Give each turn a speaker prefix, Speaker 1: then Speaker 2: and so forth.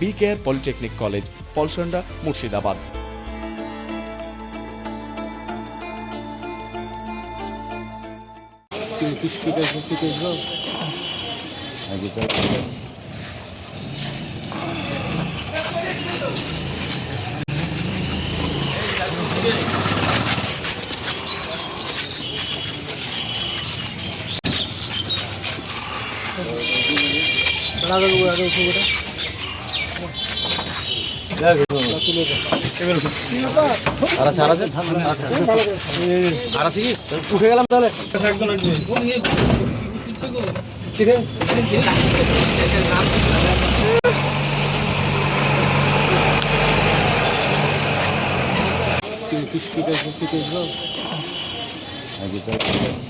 Speaker 1: B care polytechnic college Palsanda Murshidabad
Speaker 2: আর আছে আর আছে আর আছে কি উঠে গেলাম তাহলে আর আছে আর আছে